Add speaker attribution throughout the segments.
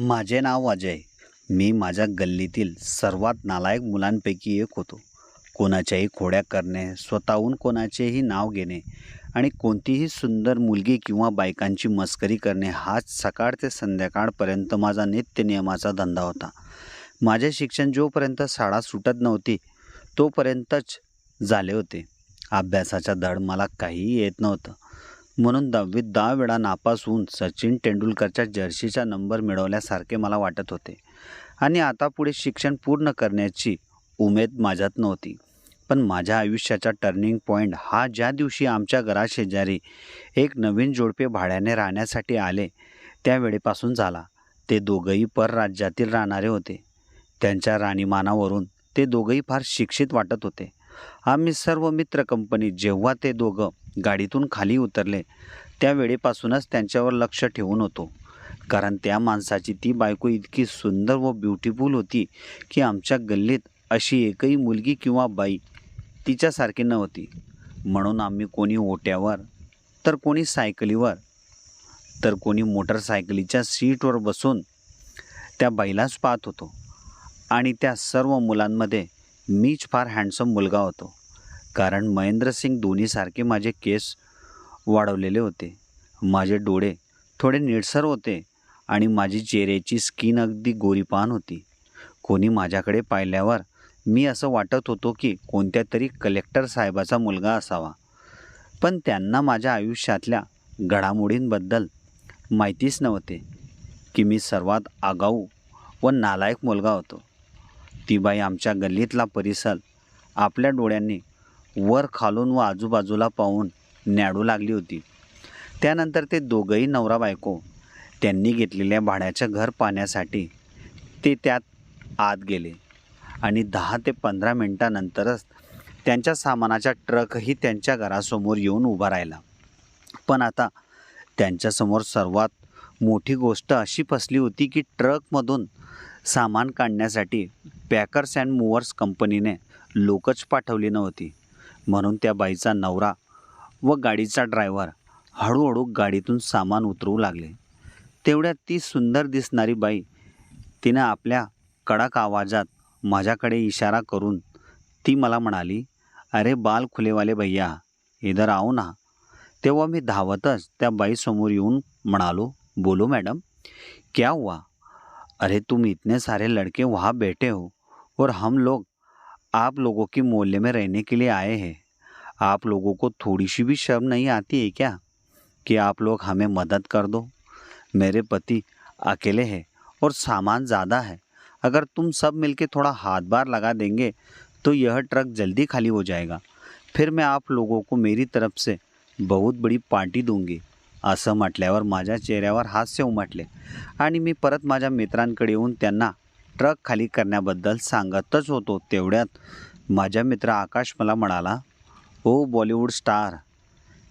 Speaker 1: माझे नाव अजय. मी माझ्या गल्लीतील सर्वात नालायक मुलांपैकी एक होतो. कोणाच्याही खोड्या करणे स्वतःहून कोणाचेही नाव घेणे आणि कोणतीही सुंदर मुलगी किंवा बायकांची मस्करी करणे हाच सकाळ ते संध्याकाळपर्यंत माझा नित्यनियमाचा धंदा होता. माझे शिक्षण जोपर्यंत शाळा सुटत नव्हती तोपर्यंतच झाले होते. अभ्यासाचा धड मला काहीही येत नव्हतं. म्हणून दहावीत दहा वेळा नापास होऊन सचिन तेंडुलकरच्या जर्सीचा नंबर मिळवल्यासारखे मला वाटत होते. आणि आता पुढे शिक्षण पूर्ण करण्याची उमेद माझ्यात नव्हती. पण माझ्या आयुष्याचा टर्निंग पॉईंट हा ज्या दिवशी आमच्या घराशेजारी एक नवीन जोडपे भाड्याने राहण्यासाठी आले त्यावेळेपासून झाला. ते दोघंही परराज्यातील राहणारे होते. त्यांच्या राणीमानावरून ते दोघंही फार शिक्षित वाटत होते. आम्ही सर्व मित्र कंपनी जेव्हा ते दोघं गाडीतून खाली उतरले. त्यावेळेपासूनच त्यांच्यावर लक्ष ठेवून होतो. कारण त्या माणसाची ती बायको इतकी सुंदर व ब्युटिफुल होती की आमच्या गल्लीत अशी एकही मुलगी किंवा बाई तिच्यासारखी नव्हती. म्हणून आम्ही कोणी ओट्यावर तर कोणी सायकलीवर तर कोणी मोटरसायकलीच्या सीटवर बसून त्या बाईलाच पाहत होतो. आणि त्या सर्व मुलांमध्ये मीच फार हँडसम मुलगा होतो. कारण महेंद्रसिंग धोनीसारखे माझे केस वाढवलेले होते. माझे डोळे थोडे निळसर होते आणि माझी चेहऱ्याची स्किन अगदी गोरीपान होती. कोणी माझ्याकडे पाहिल्यावर मी असं वाटत होतो की कोणत्या तरी कलेक्टर साहेबाचा मुलगा असावा. पण त्यांना माझ्या आयुष्यातल्या घडामोडींबद्दल माहितीच नव्हते की मी सर्वात आगाऊ व नालायक मुलगा होतो. ती बाई आमच्या गल्लीतला परिसर आपल्या डोळ्यांनी वर खालून व आजूबाजूला पाहून न्याडू लागली होती. त्यानंतर ते दोघंही नवरा बायको त्यांनी घेतलेल्या भाड्याचं घर पाहण्यासाठी ते त्यात आत गेले आणि दहा ते पंधरा मिनटानंतरच त्यांच्या सामानाचा ट्रकही त्यांच्या घरासमोर येऊन उभा राहिला. पण आता त्यांच्यासमोर सर्वात मोठी गोष्ट अशी फसली होती की ट्रकमधून सामान काढण्यासाठी पॅकर्स अँड मूवर्स कंपनीने लोकच पाठवली नव्हती. म्हणून त्या बाईचा नवरा व गाडीचा ड्रायव्हर हळूहळू गाडीतून सामान उतरवू लागले. तेवढ्यात ती सुंदर दिसणारी बाई तिनं आपल्या कडक आवाजात माझ्याकडे इशारा करून ती मला म्हणाली अरे बाल खुलेवाले भैया इधर आओ ना. तेव्हा मी धावतच त्या बाईसमोर येऊन म्हणालो बोलो मैडम क्या हुआ? अरे तुम इतने सारे लड़के वहाँ बैठे हो और हम लोग आप लोगों के मोहल्ले में रहने के लिए आए हैं। आप लोगों को थोड़ी सी भी शर्म नहीं आती है क्या? कि आप लोग हमें मदद कर दो। मेरे पति अकेले हैं और सामान ज़्यादा है। अगर तुम सब मिलके थोड़ा हाथ बार लगा देंगे तो यह ट्रक जल्दी खाली हो जाएगा। फिर मैं आप लोगों को मेरी तरफ़ से बहुत बड़ी पार्टी दूँगी। असं म्हटल्यावर माझ्या चेहऱ्यावर हास्य उमटले। आणि मी परत माझ्या मित्रांकडे येऊन त्यांना ट्रक खाली करण्याबद्दल सांगतच होतो तेवढ्यात. माझ्या मित्र आकाश मला म्हणाला ओ बॉलिवूड स्टार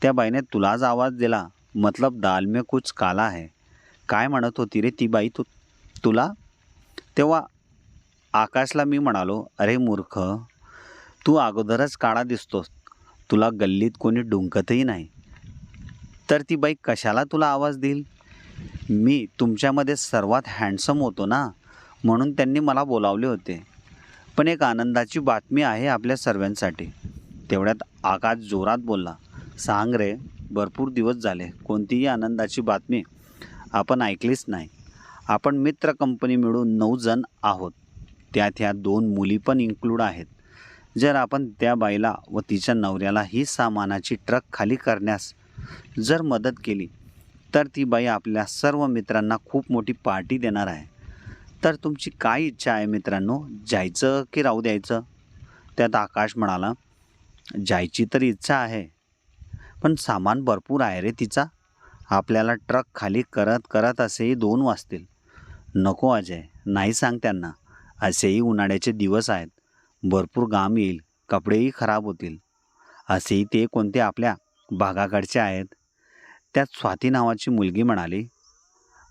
Speaker 1: त्या बाईने तुलाच आवाज दिला. मतलब दाल में कुछ काला आहे काय म्हणत होती रे ती बाई तू तुला? तेव्हा आकाशला मी म्हणालो अरे मूर्ख तू अगोदरच काळा दिसतोस. तुला गल्लीत कोणी डुंकतही नाही. तर ती बाई कशाला तुला आवाज देईल? मी तुमच्यामध्ये सर्वात हँडसम होतो ना. म्हणून त्यांनी मला बोलावले होते. पण एक आनंदाची बातमी आहे आपल्या सर्वांसाठी. तेवढ्यात आकाश जोरात बोलला सांग रे भरपूर दिवस झाले. कोणतीही आनंदाची बातमी आपण ऐकलीच नाही. आपण मित्र कंपनी मिळून नऊ जण आहोत. त्यात ह्या दोन मुली पण इन्क्लूड आहेत. जर आपण त्या बाईला व तिच्या नवऱ्याला ही सामानाची ट्रक खाली करण्यास जर मदत केली तर ती बाई आपल्या सर्व मित्रांना खूप मोठी पार्टी देणार आहे. तर तुमची काय इच्छा आहे मित्रांनो? जायचं की राहू द्यायचं? त्यात आकाश म्हणाला जायची तर इच्छा आहे पण सामान भरपूर आहे रे तिचा. आपल्याला ट्रक खाली करत करत असेही दोन वाजतील. नको अजय नाही सांग त्यांना. असेही उन्हाळ्याचे दिवस आहेत. भरपूर घाम येईल कपडेही खराब होतील. असेही ते कोणते आपल्या भागाकडचे आहेत? त्यात स्वाती नावाची मुलगी म्हणाली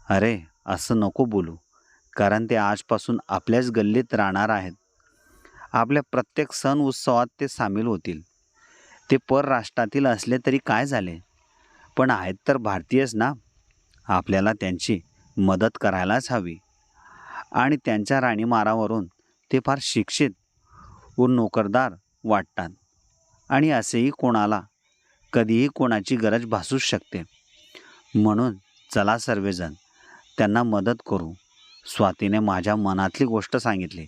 Speaker 1: अरे असं नको बोलू. कारण ते आजपासून आपल्याच गल्लीत राहणार आहेत. आपल्या प्रत्येक सण उत्सवात ते सामील होतील. ते परराष्ट्रातील असले तरी काय झाले? पण आहेत तर भारतीयच ना? आपल्याला त्यांची मदत करायलाच हवी. आणि त्यांच्या राणीमारावरून ते फार शिक्षित व नोकरदार वाटतात. आणि असेही कोणाला कधीही कोणाची गरज भासूच शकते. म्हणून चला सर्वजण त्यांना मदत करू. स्वातीने माझ्या मनातली गोष्ट सांगितली.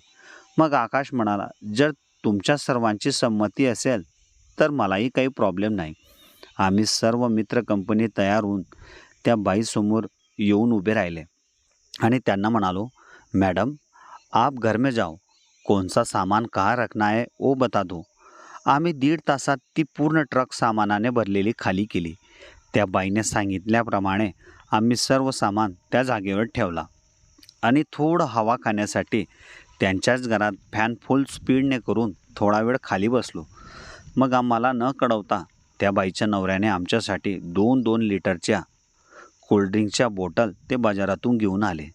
Speaker 1: मग आकाश म्हणाला जर तुमच्या सर्वांची संमती असेल तर मलाही काही प्रॉब्लेम नाही. आम्ही सर्व मित्र कंपनी तयार होऊन त्या बाईसमोर येऊन उभे राहिले. आणि त्यांना म्हणालो मॅडम आप घर में जाओ. कौन सा सामान कहाँ रखना है वो बता दो. आम्ही दीड तासात ती पूर्ण ट्रक सामानाने भरलेली खाली केली. त्या बाईने सांगितल्याप्रमाणे आम्ही सर्व सामान त्या जागेवर ठेवला. आणि थोडं हवा खाण्यासाठी त्यांच्याच घरात फॅन फुल स्पीडने करून थोडा वेळ खाली बसलो. मग आम्हाला न कळवता त्या बाईच्या नवऱ्याने आमच्यासाठी दोन दोन लिटरच्या कोल्ड्रिंकच्या बॉटल ते बाजारातून घेऊन आले.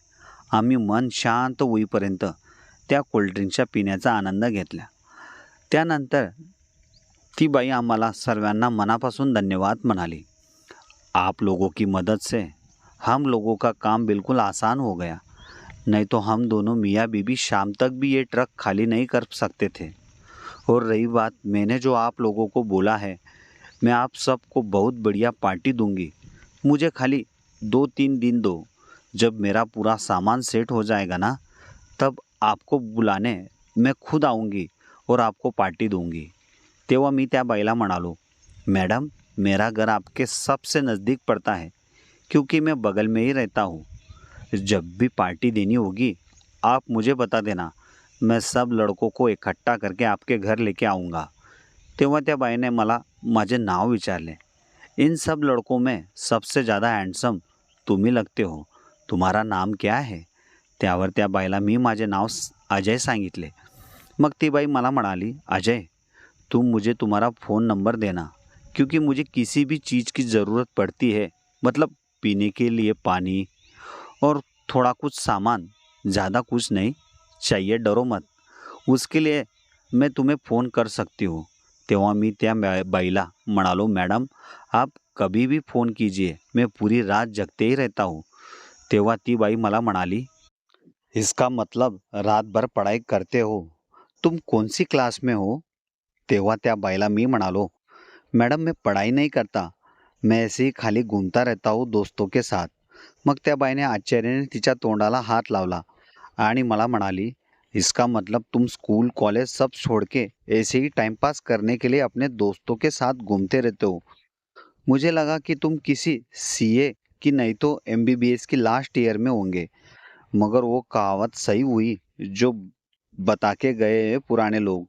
Speaker 1: आम्ही मन शांत होईपर्यंत त्या कोल्ड्रिंकच्या पिण्याचा आनंद घेतला. त्यानंतर ती बाई आम्हाला सर्वांना मनापासून धन्यवाद म्हणाली. आप लोगों की मदद से हम लोगों का काम बिल्कुल आसान हो गया. नहीं तो हम दोनों मियाँ बीबी शाम तक भी ये ट्रक खाली नहीं कर सकते थे। और रही बात, मैंने जो आप लोगों को बोला है, मैं आप सबको बहुत बढ़िया पार्टी दूँगी। मुझे खाली दो तीन दिन दो। जब मेरा पूरा सामान सेट हो जाएगा ना, तब आपको बुलाने मैं खुद आऊँगी और आपको पार्टी दूँगी। तेव्हा मी त्या बाईला म्हणालो मैडम, मेरा घर आपके सबसे नज़दीक पड़ता है, क्योंकि मैं बगल में ही रहता हूँ। जब भी पार्टी देनी होगी, आप मुझे बता देना। मैं सब लड़कों को इकट्ठा करके आपके घर लेके आऊँगा। तेव्हा त्या बाईने मला, माझे नाव विचारले इन सब लड़कों में सबसे ज़्यादा हँडसम तुम्ही लगते हो। तुम्हारा नाम क्या है? त्यावर त्या बाईला मी माझे नाव अजय सांगितले। मग ती बाई मला म्हणाली, अजय तुम मुझे तुम्हारा फ़ोन नंबर देना, क्योंकि मुझे किसी भी चीज़ की ज़रूरत पड़ती है। मतलब पीने के लिए पानी और थोड़ा कुछ सामान, ज़्यादा कुछ नहीं, चाहिए डरो मत। उसके लिए मैं तुम्हें फ़ोन कर सकती हूँ। तेव्हा मी त्या बा- बाईला म्हणालो, मॅडम, आप कभी भी फ़ोन कीजिए, मैं पूरी रात जगते ही रहता हूँ. तेव्हा ती बाई मला म्हणाली, इसका मतलब रात भर पढ़ाई करते हो? तुम कौन सी क्लास में हो? तेव्हा त्या बाईला मी म्हणालो, मैडम, मैं पढ़ाई नहीं करता, मैं ऐसे ही खाली घूमता रहता हूँ दोस्तों के साथ. मग त्या बाईने आश्चर्याने तिच्या तोंडाला हात लावला आणि मला म्हणाली, इसका मतलब तुम स्कूल, कॉलेज सब छोड़ के ऐसे ही टाइम पास करने के लिए अपने दोस्तों के साथ घूमते रहते हो। मुझे लगा कि तुम किसी सीए की नहीं तो एमबीबीएस की लास्ट ईयर में होंगे। मगर वो कहावत सही हुई, जो बता के गए पुराने लोग।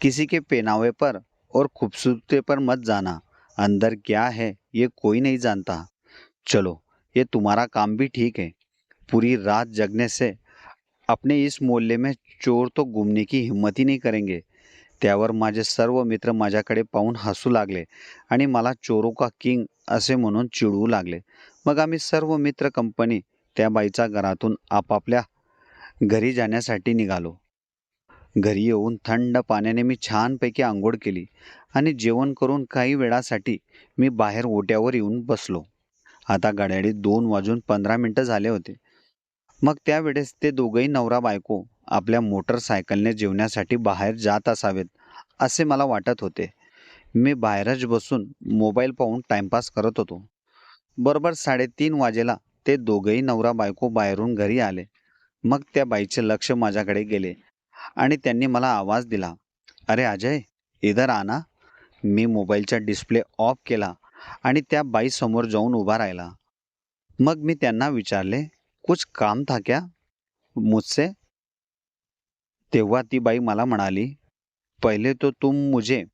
Speaker 1: किसी के पहनावे पर और खूबसूरती पर मत जाना। अंदर क्या है, ये कोई नहीं जानता। चलो ये तुम्हारा काम भी ठीक है। पूरी रात जगने से अपने इस मोहल्ले में चोर तो घूमने की हिम्मत ही नहीं करेंगे। त्यावर माझे सर्व मित्र माझ्याकडे पाहून हसू लागले आणि मला चोरो का किंग असे म्हणून चिडवू लागले. मग आम्ही सर्व मित्र कंपनी त्या बाईच्या घरातून आपापल्या घरी जाण्यासाठी निघालो. घरी येऊन थंड पाण्याने मी छानपैकी आंघोळ केली आणि जेवण करून काही वेळासाठी मी बाहेर ओट्यावर येऊन बसलो. आता घड्याळीत दोन वाजून पंधरा मिनटं झाले होते. मग त्यावेळेस ते दोघंही नवरा बायको आपल्या मोटरसायकलने जेवण्यासाठी बाहेर जात असावेत असे मला वाटत होते. मी बाहेरच बसून मोबाईल पाहून टाइमपास करत होतो. बरोबर साडेतीन वाजेला ते दोघंही नवरा बायको बाहेरून घरी आले. मग त्या बाईचे लक्ष माझ्याकडे गेले आणि त्यांनी मला आवाज दिला अरे अजय इधर आना मी मोबाईलचा डिस्प्ले ऑफ केला आणि त्या बाईसमोर जाऊन उभा राहिला. मग मी त्यांना विचारले, कुछ काम था क्या मुझसे? तेव्हा ती बाई मला म्हणाली, पहिले तो तुम मुझे,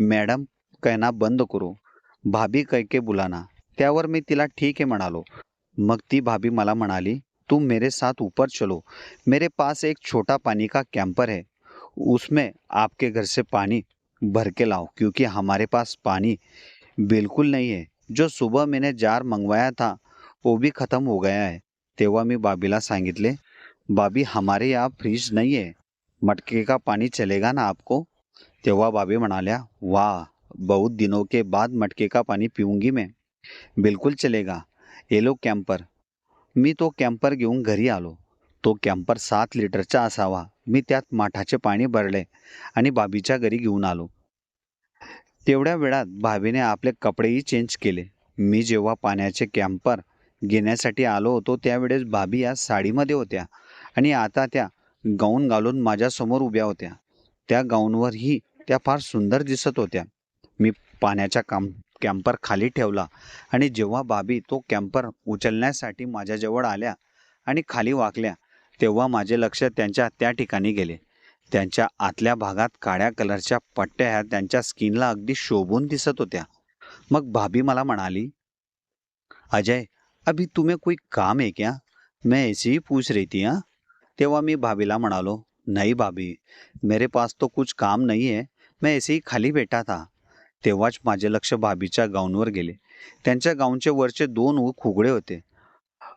Speaker 1: मॅडम, कहना बंद करो, भाभी कह के बुलाना, त्यावर मी तिला ठीक आहे म्हणालो. मग ती भाभी मला म्हणाली, तुम मेरे साथ ऊपर चलो, मेरे पास एक छोटा पानी का कैंपर है, उसमें आपके घर से पानी भर के लाओ, क्योंकि हमारे पास पानी बिल्कुल नहीं है। जो सुबह मैंने जार मंगवाया था वो भी ख़त्म हो गया है। तेव्हा मी बाबीला सांगितले बाबी हमारे यहाँ फ्रीज नहीं आहे मटके का पाणी चलेगा ना आपको? तेव्हा बाबी म्हणाल्या वा बहुत दिनों के बाद मटके का पाणी पिऊंगी मैं। बिलकुल चलेगा। ये लो कॅम्पर मी तो कॅम्पर घेऊन घरी आलो। तो कॅम्पर सात लिटरचा असावा। मी त्यात माठाचे पाणी भरले आणि बाबीच्या घरी घेऊन आलो. तेवढ्या वेळात भाभीने आपले कपडेही चेंज केले. मी जेव्हा पाण्याचे कॅम्पर घेण्यासाठी आलो होतो त्यावेळेस भाभी या साडीमध्ये होत्या आणि आता त्या गाऊन घालून माझ्यासमोर उभ्या होत्या. त्या गाऊनवरही त्या फार सुंदर दिसत होत्या. मी पाण्याचा काम कॅम्पर खाली ठेवला आणि जेव्हा भाभी तो कॅम्पर उचलण्यासाठी माझ्याजवळ आल्या आणि खाली वाकल्या तेव्हा माझे लक्ष त्यांच्या त्या ठिकाणी गेले. त्यांच्या आतल्या भागात काळ्या कलरच्या पट्ट्या ह्या त्यांच्या स्किनला अगदी शोभून दिसत होत्या. मग भाभी मला म्हणाली अजय अभी तुम्हें कोई काम है क्या? मैं ऐसे ही पूछ रही थी हाँ? तेव्हा मी भाभीला म्हणालो नाही भाभी मेरे पास तो कुछ काम नाही आहे मैं ऐसे ही खाली बेटा था. तेव्हाच माझे लक्ष भाभीच्या गाऊनवर गेले. त्यांच्या गाऊनचे वरचे दोन उक उघडे होते.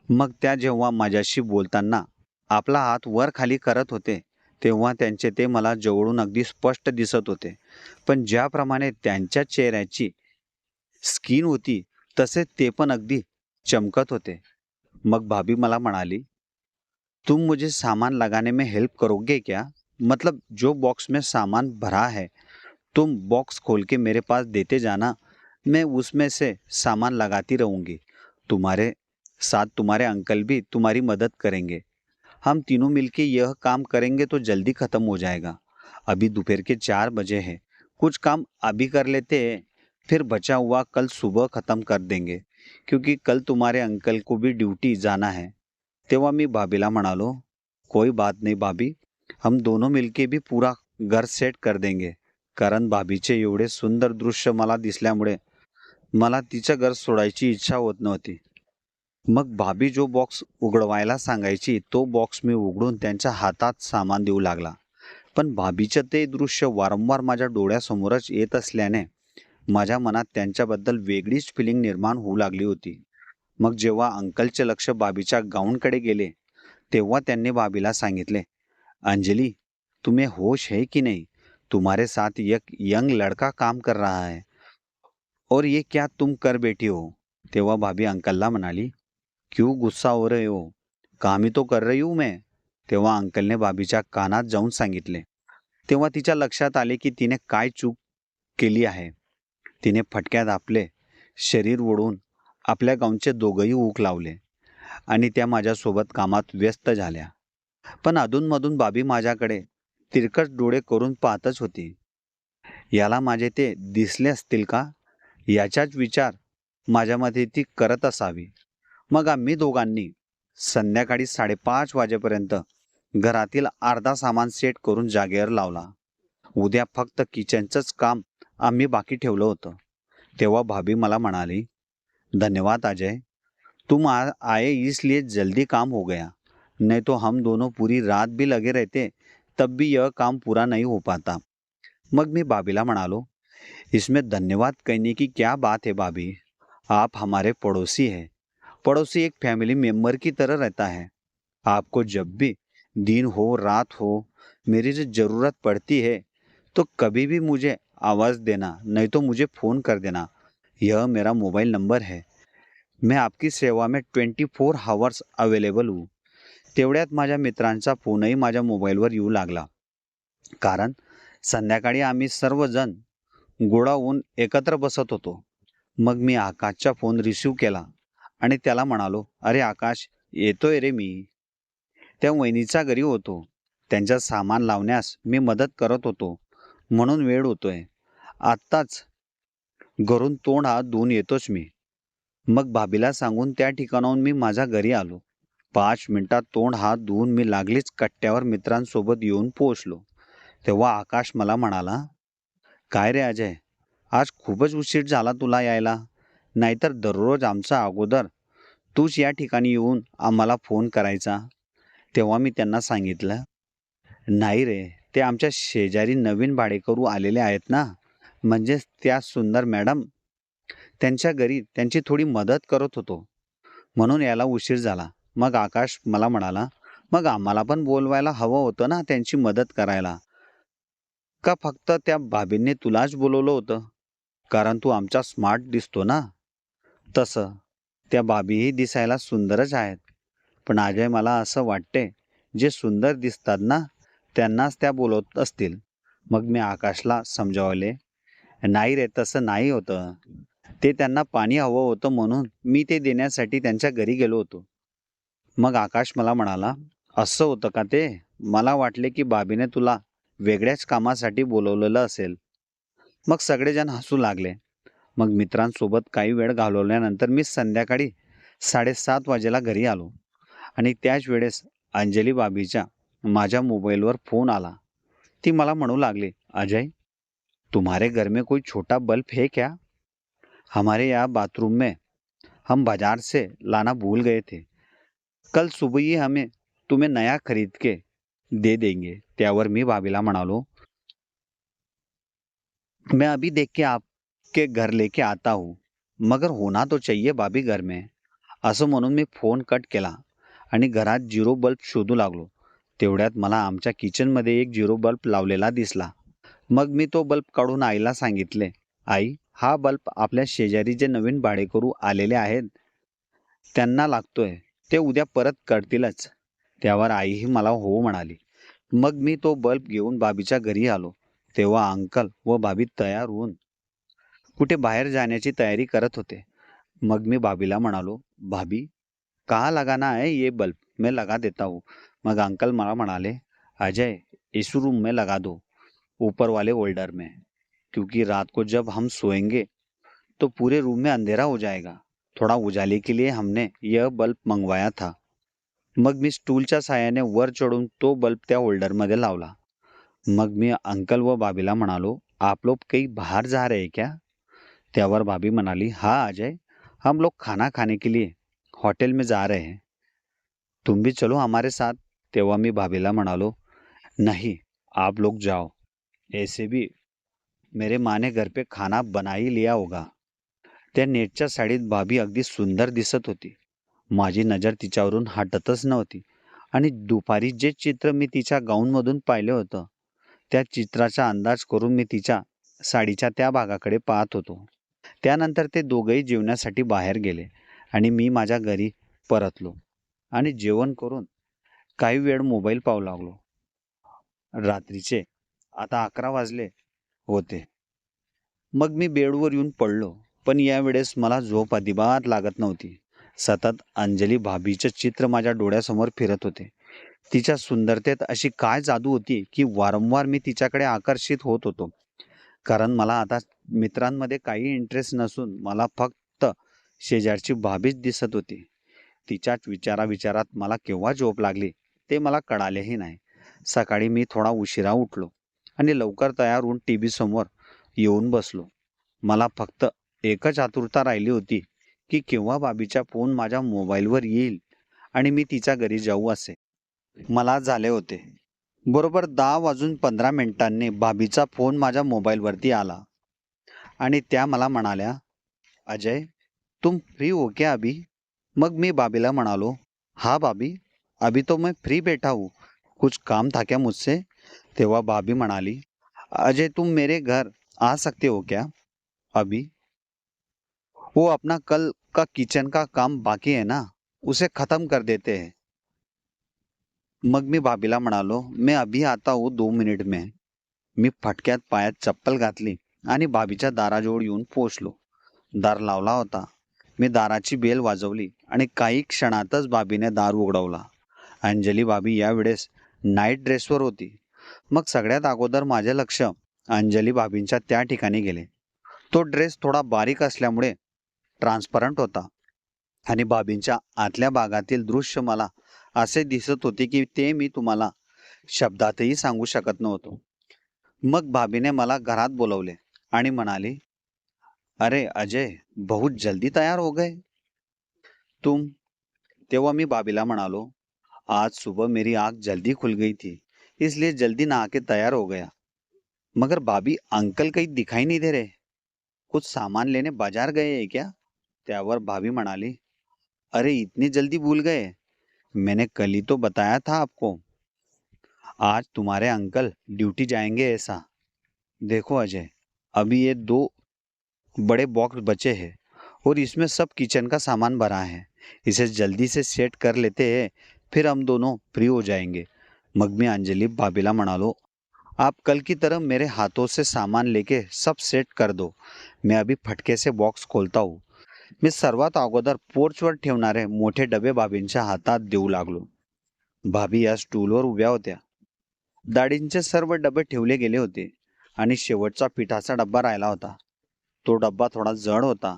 Speaker 1: मग त्या जेव्हा माझ्याशी बोलताना आपला हात वर खाली करत होते तेव्हा त्यांचे ते मला जवळून अगदी स्पष्ट दिसत होते. पण ज्याप्रमाणे त्यांच्या चेहऱ्याची स्किन होती तसे ते पण अगदी चमकत होते. मग भाभी मला म्हणाली तुम मुझे सामान लगाने में हेल्प करोगे क्या? मतलब जो बॉक्स में सामान भरा है तुम बॉक्स खोल के मेरे पास देते जाना मैं उसमें से सामान लगाती रहूँगी। तुम्हारे साथ तुम्हारे अंकल भी तुम्हारी मदद करेंगे। हम तीनों मिलके यह काम करेंगे तो जल्दी ख़त्म हो जाएगा। अभी दोपहर के चार बजे हैं। कुछ काम अभी कर लेते हैं, फिर बचा हुआ कल सुबह ख़त्म कर देंगे, क्योंकि कल तुम्हारे अंकल को भी ड्यूटी जाना है। तेव्हा मी भाभीला म्हणालो कोई बात नहीं भाभी हम दोनों मिलके भी पूरा घर सेट कर देंगे। कारण भाभीचे एवढे सुंदर दृश्य मला दिसल्यामुळे मला तिचं घर सोडायची इच्छा होत नव्हती। मग भाभी जो बॉक्स उघडवायला सांगायची तो बॉक्स मी उघडून त्यांच्या हातात सामान देऊ लागला. पण भाभीचं ते दृश्य वारंवार माझ्या डोळ्यासमोरच येत असल्याने माझ्या मनात त्यांच्याबद्दल वेगळीच फिलिंग निर्माण होऊ लागली होती. मग जेव्हा अंकलचे लक्ष भाभीच्या गाऊनकडे गेले तेव्हा त्यांनी भाभीला सांगितले अंजली तुम्हें होश है कि नहीं? तुम्हारे साथ एक यंग लड़का काम कर रहा है. और ये क्या तुम कर बैठी हो? तेव्हा भाभी अंकलला म्हणाली क्यों गुस्सा हो रहे हो? कामी तो कर रही हूं मैं। तेव्हा अंकलने बाबीच्या कानात जाऊन सांगितले. तेव्हा तिच्या लक्षात आले की तिने काय चूक केली आहे. तिने फटक्यात आपले शरीर ओढून आपल्या गावचे दोघंही ऊक लावले आणि त्या माझ्यासोबत कामात व्यस्त झाल्या. पण अधूनमधून बाबी माझ्याकडे तिरकट डोळे करून पाहतच होती. याला माझे ते दिसले असतील का? याचाच विचार माझ्यामध्ये ती करत असावी. मग आम्ही दोघांनी संध्याकाळी साडेपाच वाजेपर्यंत घरातील अर्धा सामान सेट करून जागेवर लावला. उद्या फक्त किचनचंच काम आम्ही बाकी ठेवलं होतं. तेव्हा भाभी मला म्हणाली धन्यवाद अजय. तुम आ, आए इसलिए जल्दी काम हो गया. नहीं तो हम दोनों पूरी रात भी लगे रहते तब भी यह काम पूरा नहीं हो पाता. मग मी भाभीला म्हणालो इसमें धन्यवाद कहने की क्या बात है भाभी? आप हमारे पड़ोसी हैं. पड़ोसी एक फैमिली मेंबर की तरह रहता है। आपको जब भी दिन हो, रात हो, मेरी जो ज़रूरत पड़ती है तो कभी भी मुझे आवाज़ देना, नहीं तो मुझे फ़ोन कर देना। यह मेरा मोबाइल नंबर है। मैं आपकी सेवा में ट्वेंटी फोर हावर्स अवेलेबल हूँ। तेवढ्यात माझ्या मित्रांचा फोनही माझ्या मोबाईलवर येऊ लागला। कारण संध्याकाळी आम्ही सर्वजण होऊन एकत्र बसत होतो. मग मी आकाशचा फ़ोन रिसीव केला. आणि त्याला म्हणालो अरे आकाश येतोय रे मी. त्या वहिनीच्या घरी होतो. त्यांच्या सामान लावण्यास मी मदत करत होतो. म्हणून वेळ होतोय. आत्ताच घरून तोंड हात धुवून येतोच मी. मग भाभीला सांगून त्या ठिकाणाहून मी माझ्या घरी आलो. पाच मिनिटात तोंड हात धुवून मी लागलीच कट्ट्यावर मित्रांसोबत येऊन पोहोचलो. तेव्हा आकाश मला म्हणाला काय रे अजय आज खूपच उशीर झाला तुला यायला. नाहीतर दररोज आमचा अगोदर तूच या ठिकाणी येऊन आम्हाला फोन करायचा. तेव्हा मी त्यांना सांगितलं नाही रे ते आमच्या शेजारी नवीन भाडेकरू आलेले आहेत ना. म्हणजेच त्या सुंदर मॅडम त्यांच्या घरी त्यांची थोडी मदत करत होतो. म्हणून याला उशीर झाला. मग आकाश मला म्हणाला मग आम्हाला पण बोलवायला हवं होतं ना त्यांची मदत करायला. का फक्त त्या भाभींनी तुलाच बोलवलं होतं? कारण तू आमचा स्मार्ट दिसतो ना. तसं. त्या बाबीही दिसायला सुंदरच आहेत. पण अजय मला असं वाटते जे सुंदर दिसतात ना त्यांनाच त्या बोलवत असतील. मग मी आकाशला समजावले नाही रे तसं नाही होतं. ते त्यांना पाणी हवं होतं म्हणून मी ते देण्यासाठी त्यांच्या घरी गेलो होतो. मग आकाश मला म्हणाला असं होतं का ते? मला वाटले की बाबीने तुला वेगळ्याच कामासाठी बोलवलेलं असेल. मग सगळेजण हसू लागले. मग मित्रांसोबत काही वेळ घालवल्यानंतर मी संध्याकाळी साडेसात वाजेला घरी आलो. आणि त्याच वेळेस अंजली बाबीच्या माझ्या मोबाईलवर फोन आला. ती मला म्हणू लागली अजय तुम्हारे घर में कोई छोटा बल्ब है क्या? हमारे यहाँ बाथरूम में हम बाजार से लाना भूल गए थे। कल सुबह ही हमें तुम्हें नया खरीद के दे देंगे। त्यावर मी भाभीला म्हणालो मैं अभी देख के आप के घर लेके आता हूँ मगर होना तो चाहिए भाभी घर में। असं म्हणून मी फोन कट केला आणि घरात झिरो बल्ब शोधू लागलो. तेवढ्यात मला आमच्या किचनमध्ये एक झिरो बल्ब लावलेला दिसला. मग मी तो बल्ब काढून आईला सांगितले आई हा बल्ब आपल्या शेजारी जे नवीन भाडेकरू आलेले आहेत त्यांना लागतोय. ते उद्या परत करतीलच. त्यावर आईही मला हो म्हणाली. मग मी तो बल्ब घेऊन बाबीच्या घरी आलो. तेव्हा अंकल व भाभी तयार होऊन कुठे बाहेर जाण्याची तयारी करत होते. मग मी भाभीला म्हणालो भाभी कहाँ लगाना है ये बल्ब? मैं लगा देता हूँ. मग अंकल मला म्हणाले अजय इस रूम में लगा दो ऊपर वाले होल्डर में क्योंकि रात को जब हम सोएंगे तो पूरे रूम में अंधेरा हो जाएगा। थोड़ा उजाले के लिए हमने यह बल्ब मंगवाया था. मग मी स्टूलच्या साह्याने वर चढून तो बल्ब त्या होल्डरमध्ये लावला. मग मी अंकल व बाबीला म्हणालो आप लोग कहीं बाहर जा रहे क्या? त्यावर भाभी म्हणाली हाँ अजय हम लोग खाना खाने के लिए हॉटेल में जा रहे हैं। तुम भी चलो हमारे साथ। तेव्हा मी भाभीला म्हणालो नहीं आप लोग जाओ। ऐसे भी मेरे माँ ने घर पे खाना बना ही लिया होगा। त्या नेटच्या साडीत भाभी अगदी सुंदर दिसत होती। माझी नजर तिच्यावरून हटतच नव्हती आणि दुपारी जे चित्र मी तिच्या गाऊनमधून पाहिलं होतं त्या चित्राचा अंदाज करून मी तिच्या साडीच्या त्या भागाकडे पाहत होतो. त्यानंतर ते दोघंही जेवण्यासाठी बाहेर गेले आणि मी माझ्या घरी परतलो आणि जेवण करून काही वेळ मोबाईल पाहू लागलो. रात्रीचे आता अकरा वाजले होते. मग मी बेडवर येऊन पडलो पण यावेळेस मला झोप अजिबात लागत नव्हती. सतत अंजली भाभीचे चित्र माझ्या डोळ्यासमोर फिरत होते. तिच्या सुंदरतेत अशी काय जादू होती की वारंवार मी तिच्याकडे आकर्षित होत होतो. कारण मला आता मित्रांमध्ये काही इंटरेस्ट नसून मला फक्त शेजारची भाभीच दिसत होती. तिच्या विचारा विचारात मला केव्हा झोप लागली ते मला कळालेही नाही. सकाळी मी थोडा उशिरा उठलो आणि लवकर तयार होऊन टी व्ही समोर येऊन बसलो. मला फक्त एकच आतुरता राहिली होती की केव्हा बाबीचा फोन माझ्या मोबाईलवर येईल आणि मी तिच्या घरी जाऊ असे. मला झाले होते. बरोबर दहा वाजून पंधरा मिनिटांनी भाभीचा फोन माझ्या मोबाईलवरती आला. आणि त्या मला म्हणाल्या अजय तुम फ्री हो क्या अभी? मग मी बाबीला म्हणालो हा बाबी अभी तो मैं फ्री बैठा हूँ. कुछ काम था क्या मुझसे? तेव्हा भाभी म्हणाली अजय तुम मेरे घर आ सकते हो क्या? अभी? वो अपना कल का किचन का काम बाकी है ना? उसे खत्म कर देते हैं. मग मी भाभीला म्हणालो मैं अभी आता हो दो मिनिट में. मी फटक्यात पायात चप्पल घातली आणि भाभीच्या दाराजवळ येऊन पोचलो. दार लावला होता. मी दाराची बेल वाजवली आणि काही क्षणातच भाभीने दार उघडवला. अंजली भाभी यावेळेस नाईट ड्रेसवर होती. मग सगळ्यात अगोदर माझे लक्ष अंजली भाभींच्या त्या ठिकाणी गेले. तो ड्रेस थोडा बारीक असल्यामुळे ट्रान्सपरंट होता आणि भाभींच्या आतल्या भागातील दृश्य मला असे दिसत होते की ते मी तुम्हाला शब्दातही सांगू शकत नव्हतो. मग भाभीने मला घरात बोलवले आणि म्हणाली, अरे अजय, बहुत जल्दी तयार हो गए. तुम? तेव्हा मी भाभीला म्हणालो, आज सुबह मेरी आँख जल्दी खुल गई थी, इसलिए जल्दी नहा के तैयार हो गया। मगर भाभी अंकल कहीं दिखाई नहीं दे रहे। कुछ सामान लेने बाज़ार गए है क्या? त्यावर भाभी म्हणाली, अरे, इतनी जल्दी भूल गए। मैंने कल ही तो बताया था आपको। आज तुम्हारे अंकल ड्यूटी जाएँगे ऐसा। देखो अजय, अभी ये दो बड़े बॉक्स बचे हैं और इसमें सब किचन का सामान भरा है। इसे जल्दी से सेट कर लेते हैं, फिर हम दोनों फ्री हो जाएँगे। मग अंजलि, बाबिला मना लो। आप कल की तरह मेरे हाथों से सामान लेके सब सेट कर दो। मैं अभी फटके से बॉक्स खोलता हूँ। मी सर्वात अगोदर पोर्चवर ठेवणारे मोठे डबे भाभींच्या हातात देऊ लागलो. भाभी या स्टूलवर उभ्या होत्या. दाढींचे सर्व डबे ठेवले गेले होते आणि शेवटचा पिठाचा डब्बा राहिला होता. तो डब्बा थोडा जड होता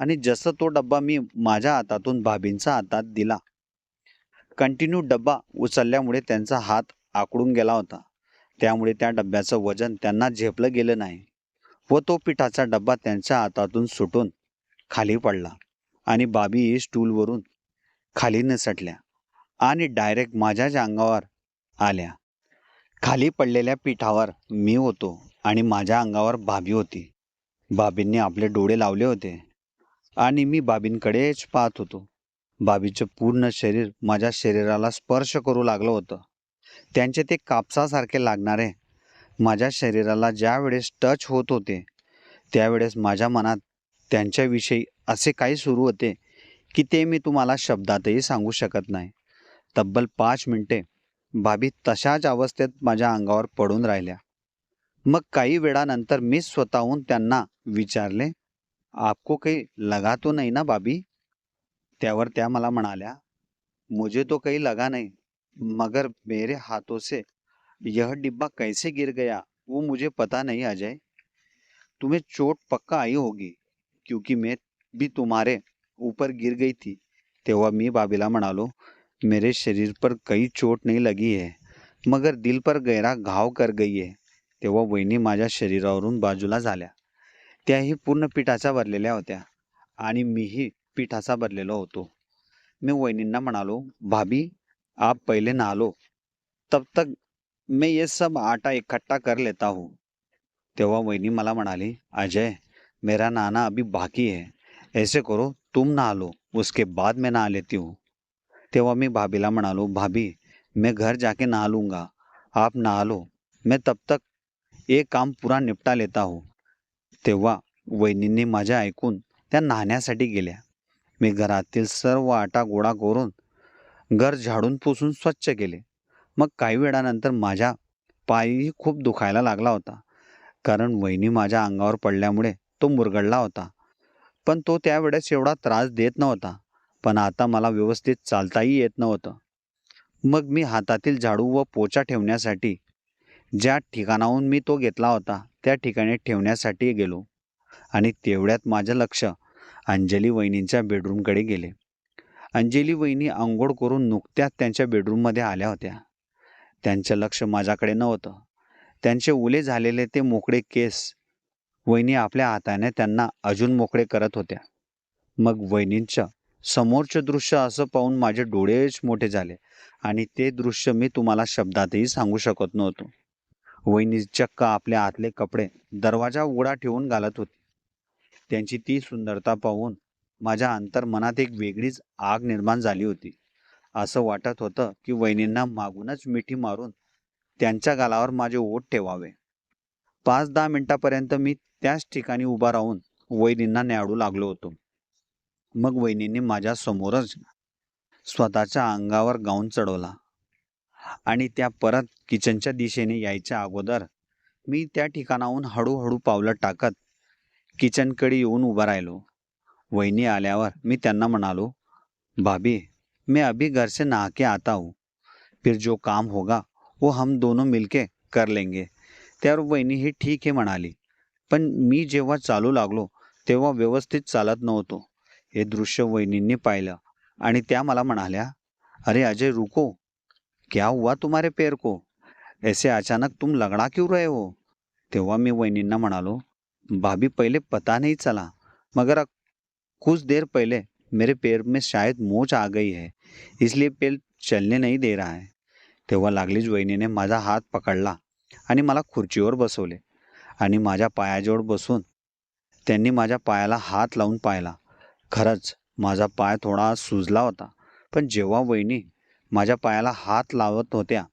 Speaker 1: आणि जसं तो डब्बा मी माझ्या हातातून भाभींच्या हातात दिला कंटिन्यू डब्बा उचलल्यामुळे त्यांचा हात आकडून गेला होता. त्यामुळे त्या डब्याचं वजन त्यांना झेपलं गेलं नाही व तो पिठाचा डब्बा त्यांच्या हातातून सुटून खाली पडला आणि बाबी स्टूलवरून खाली नसटल्या आणि डायरेक्ट माझ्याच अंगावर आल्या. खाली पडलेल्या पिठावर मी होतो आणि माझ्या अंगावर भाभी होती. बाबींनी आपले डोळे लावले होते आणि मी बाबींकडेच पाहत होतो. बाबीचं पूर्ण शरीर माझ्या शरीराला स्पर्श करू लागलं होतं. त्यांचे ते कापसासारखे लागणारे माझ्या शरीराला ज्या वेळेस टच होत होते त्यावेळेस माझ्या मनात त्यांच्याविषयी असे काही सुरू होते की ते मी तुम्हाला शब्दातही सांगू शकत नाही. तब्बल पाच मिनिटे भाभी तशाच अवस्थेत माझ्या अंगावर पडून राहिल्या. मग काही वेळानंतर मी स्वतःहून त्यांना विचारले आपको काही लगा तो नाही ना भाभी? त्यावर त्या मला म्हणाल्या मुझे तो काही लगा नाही मगर मेरे हाथों से यह डिब्बा कैसे गिर गया वो मुझे पता नहीं अजय। तुम्हें चोट पक्का आई होगी। क्योंकि मैं भी तुम्हारे ऊपर गिर गई थी तेव्हा मी बाबीला म्हणालो मेरे शरीर पर काही चोट नहीं लगी है मगर दिल पर गहरा घाव कर गई है. तेव्हा वहिनी माझ्या शरीरावरून बाजूला झाल्या. त्याही पूर्ण पिठाच्या भरलेल्या होत्या आणि मीही पिठाचा भरलेलो होतो. मी वहिनींना म्हणालो भाभी आप पहिले नहालो तब तक मैं ये सब आटा इकट्ठा कर लेता हूँ. तेव्हा वहिनी मला म्हणाली अजय मेरा नहाना अभी बाकी है। ऐसे करो तुम नहा लो उसके बाद मैं नहा लेती हूँ। तेव्हा मी भाभीला म्हणालो भाभी मैं घर जाके नहा लूँगा। आप नहा लो। मैं तब तक एक काम पुरा निपटा लेता हूँ। तेव्हा वहिनींनी माझ्या ऐकून त्या नाहण्यासाठी गेल्या. मी घरातील सर्व आटा गोळा करून घर झाडून पुसून स्वच्छ केले. मग काही वेळानंतर माझ्या पायही खूप दुखायला लागला होता. कारण वहिनी माझ्या अंगावर पडल्यामुळे तो मुरगळला होता. पण तो त्यावेळेस एवढा त्रास देत नव्हता. पण आता मला व्यवस्थित चालताही येत नव्हतं. मग मी हातातील झाडू व पोचा ठेवण्यासाठी ज्या ठिकाणाहून मी तो घेतला होता त्या ठिकाणी ठेवण्यासाठी गेलो. आणि तेवढ्यात माझं लक्ष अंजली वहिनींच्या बेडरूमकडे गेले. अंजली वहिनी आंघोळ करून नुकत्याच त्यांच्या बेडरूममध्ये आल्या होत्या. त्यांचं लक्ष माझ्याकडे नव्हतं. त्यांचे उले झालेले ते मोकळे केस वहिनी आपल्या हाताने त्यांना अजून मोकळे करत होत्या. मग वहिनींच्या समोरचं दृश्य असं पाहून माझे डोळेच मोठे झाले आणि ते दृश्य मी तुम्हाला शब्दातही सांगू शकत नव्हतो. वहिनी चक्क आपल्या आतले कपडे दरवाजा उघडा ठेवून घालत होती. त्यांची ती सुंदरता पाहून माझ्या अंतर्मनात एक वेगळीच आग निर्माण झाली होती. असं वाटत होतं की वहिनींना मागूनच मिठी मारून त्यांच्या गालावर माझे ओठ ठेवावे. पाच दहा मिनिटापर्यंत मी त्याच ठिकाणी उभा राहून वहिनींना न्याडू लागलो होतो. मग वहिनींनी माझ्या समोरच स्वतःच्या अंगावर गाऊन चढवला आणि त्या परत किचनच्या दिशेने यायच्या अगोदर मी त्या ठिकाणाहून हळूहळू पावलं टाकत किचनकडे येऊन उभा राहिलो. वहिनी आल्यावर मी त्यांना म्हणालो भाभी मैं अभी घर से नहा के आता हूँ. फिर जो काम होगा वो हम दोनों मिलके कर लेंगे. त्यावर वहिनी ही ठीक आहे म्हणाली. पण मी जेव्हा चालू लागलो तेव्हा व्यवस्थित चालत नव्हतो. हे दृश्य वहिनींनी पाहिलं आणि त्या मला म्हणाल्या अरे अजय रुको. क्या हुआ तुम्हारे पैर को? ऐसे अचानक तुम लग्ना क्यों रहे हो? तेव्हा मी वहिनींना म्हणालो भाभी पहले पता नहीं चला मगर कुछ देर पहले मेरे पैर में शायद मोच आ गई है इसलिए पैर चलने नहीं दे रहा है. तेव्हा लागलीच वहिनीने माझा हात पकडला आणि मला खुर्चीवर बसवले. आणि माझ्या पायाजवळ बसून त्यांनी माझ्या पायाला हात लावून पाहिला. खरंच माझा पाय थोडा सुजला होता पण जेव्हा वहिनी माझ्या पायाला हात लावत होत्या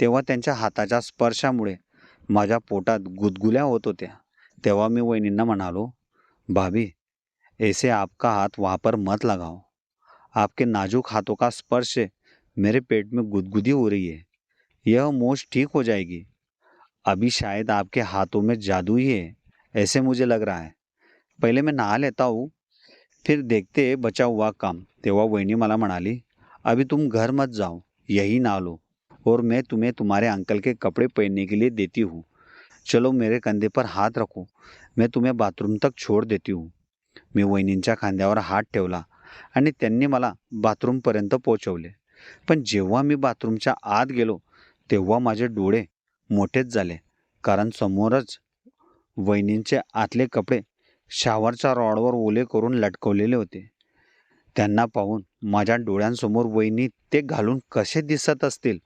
Speaker 1: तेव्हा त्यांच्या हाताच्या स्पर्शामुळे माझ्या पोटात गुदगुल्या होत होत्या. तेव्हा मी वहिनींना म्हणालो भाभी ऐसे आपका हाथ वहाँ पर मत लगाओ. आपके नाजुक हाथों का स्पर्श मेरे पेट में गुदगुदी हो रही है. यह मोच ठीक हो जाएगी. अभी शायद आपके हाथों में जादू ही है, ऐसे मुझे लग रहा है। पहिले मैं नहा लेता हूँ, फिर देखते बचा हुआ काम। तेव्हा वहिनी मला म्हणाली, अभी तुम घर मत जाओ, यही नहा लो। और मैं तुम्हें तुम्हारे अंकल के कपड़े पहनने के लिए देती हूँ। चलो मेरे कंधे पर हाथ रखो, मैं तुम्हें बाथरूम तक छोड़ देती हूँ। मी वहिनींच्या खांद्यावर हात ठेवला आणि त्यांनी मला बाथरूमपर्यंत पोचवले पण जेव्हा मी बाथरूमच्या आत गेलो, तेव्हा माझे डोळे मोठेच झाले. कारण समोरच वहिनींचे आतले कपडे शावरच्या रॉडवर ओले करून लटकवलेले होते. त्यांना पाहून माझ्या डोळ्यांसमोर वहिनी ते घालून कसे दिसत असतील?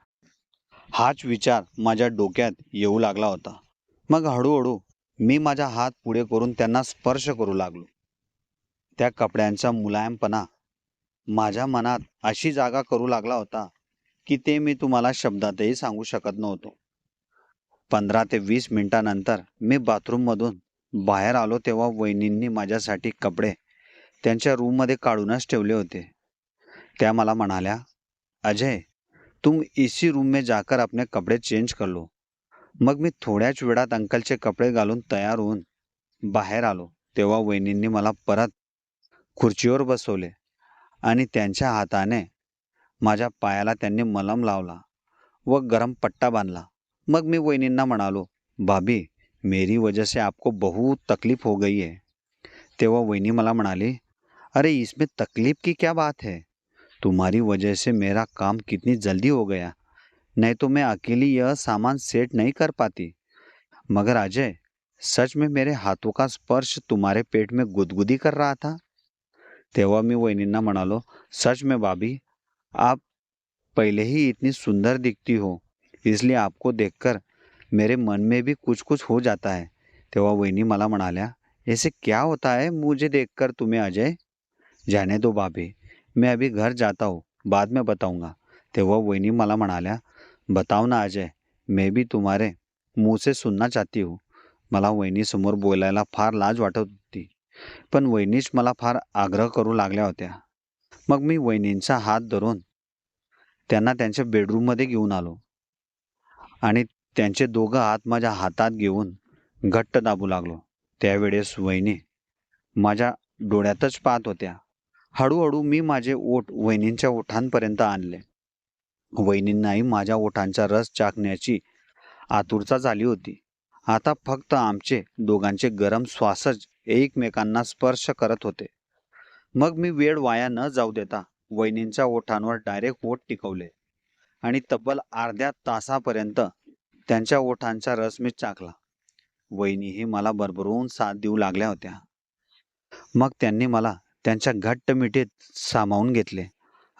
Speaker 1: हाच विचार माझ्या डोक्यात येऊ लागला होता. मग हळूहळू मी माझा हात पुढे करून त्यांना स्पर्श करू लागलो. त्या कपड्यांचा मुलायमपणा माझ्या मनात अशी जागा करू लागला होता की ते मी तुम्हाला शब्दातही सांगू शकत नव्हतो. पंधरा ते वीस मिनिटानंतर मी बाथरूममधून बाहेर आलो तेव्हा वहिनींनी माझ्यासाठी कपडे त्यांच्या रूममध्ये काढूनच ठेवले होते. त्या मला म्हणाल्या अजय तुम इसी रूम में जाकर अपने कपडे चेंज कर लो. मग मी थोड्याच वेळात अंकलचे कपडे घालून तयार होऊन बाहेर आलो तेव्हा वहिनींनी मला परत खुर्चीवर बसवले आणि त्यांच्या हाताने माझ्या पायाला त्यांनी मलम लावला व गरम पट्टा बांधला. मग मी वहिनींना म्हणालो, भाभी, मेरी वजह से आपको बहुत तकलीफ़ हो गई है. तेव्हा वहिनी मला म्हणाली, अरे, इसमें तकलीफ़ की क्या बात है? तुम्हारी वजह से मेरा काम कितनी जल्दी हो गया। नहीं तो मैं अकेली यह सामान सेट नहीं कर पाती। मगर अजय, सच में मेरे हाथों का स्पर्श तुम्हारे पेट में गुदगुदी कर रहा था? तेव्हा मी वहिनींना म्हणालो, सच में भाभी, आप पहले ही इतनी सुंदर दिखती हो। इसलिए आपको देखकर मेरे मन में भी कुछ कुछ हो जाता है। तेव्हा वहिनी मला म्हणाल्या ऐसे क्या होता है मुझे देखकर तुम्हें अजय? जाने दो भाभी मैं अभी घर जाता हूँ बाद में बताऊंगा। तेव्हा वहिनी मला म्हणाल्या बताओ ना अजय मैं भी तुम्हारे मुँह से सुनना चाहती हूँ। मला वहिनीसमोर बोलायला फार लाज वाटत होती पण वहिनीच मला फार आग्रह करू लागल्या होत्या. मग मी वहिनींचा हात धरून त्यांना त्यांच्या बेडरूममध्ये घेऊन आलो. आणि त्यांचे दोघं हात माझ्या हातात घेऊन घट्ट दाबू लागलो. त्यावेळेस वहिनी माझ्या डोळ्यातच पाहत होत्या. हळूहळू मी माझे ओठ वहिनींच्या ओठांपर्यंत आणले. वहिनींनाही माझ्या ओठांचा रस चाकण्याची आतुरता झाली होती. आता फक्त आमचे दोघांचे गरम श्वासच एकमेकांना स्पर्श करत होते. मग मी वेळ वाया न जाऊ देता वहिनींच्या ओठांवर डायरेक्ट ओठ टिकवले. आणि तब्बल अर्ध्या तासापर्यंत त्यांच्या ओठांचा रस मी चाकला वहिनीही मला भरभरून साथ देऊ लागल्या होत्या. मग त्यांनी मला त्यांच्या घट्ट मिठीत सामावून घेतले.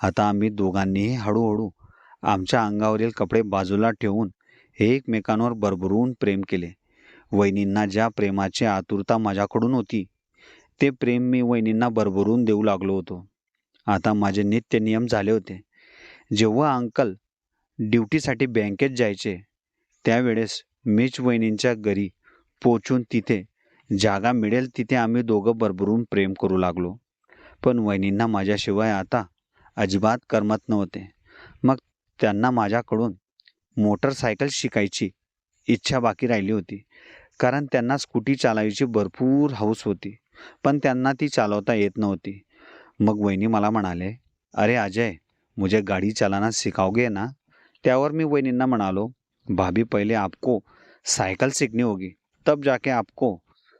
Speaker 1: आता आम्ही दोघांनीही हळूहळू आमच्या अंगावरील कपडे बाजूला ठेवून एकमेकांवर भरभरून प्रेम केले. वहिनींना ज्या प्रेमाची आतुरता माझ्याकडून होती ते प्रेम मी वहिनींना भरभरून देऊ लागलो होतो. आता माझे नित्य नियम झाले होते. जेव्हा अंकल ड्युटीसाठी बँकेत जायचे. त्यावेळेस मीच वहिनींच्या घरी पोचून तिथे जागा मिळेल तिथे आम्ही दोघं भरभरून प्रेम करू लागलो. पण वहिनींना माझ्याशिवाय आता अजिबात करमत नव्हते. मग त्यांना माझ्याकडून मोटरसायकल शिकायची इच्छा बाकी राहिली होती. कारण त्यांना स्कूटी चालायची भरपूर हौस होती. पण त्यांना ती चालवता येत नव्हती. मग वहिनी मला म्हणाले अरे अजय मुझे गाड़ी चलाना सिखाओगे ना? त्यावर मी वहिनींना म्हणालो भाभी पहले आपको सायकल सीखनी होगी तब जाके आपको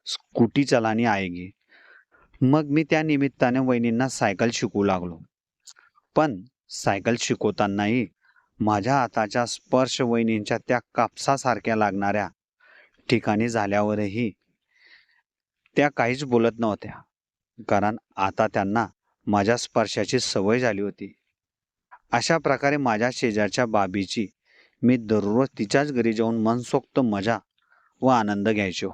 Speaker 1: स्कूटी चलानी आएगी. मग मी त्या निमित्ताने वहिनींना सायकल शिकवू लागलो. पण सायकल शिकवतानाही माझ्या हाताच्या स्पर्श वहिनींच्या त्या कापसासारख्या लागणाऱ्या ठिकाणी झाल्यावरही त्या काहीच बोलत नव्हत्या. कारण आता त्यांना माझ्या स्पर्शाची सवय झाली होती. अशा प्रकारे माझ्या शेजारच्या बाबीची मी दररोज तिच्याच घरी जाऊन मनसोक्त मजा व आनंद घ्यायचो.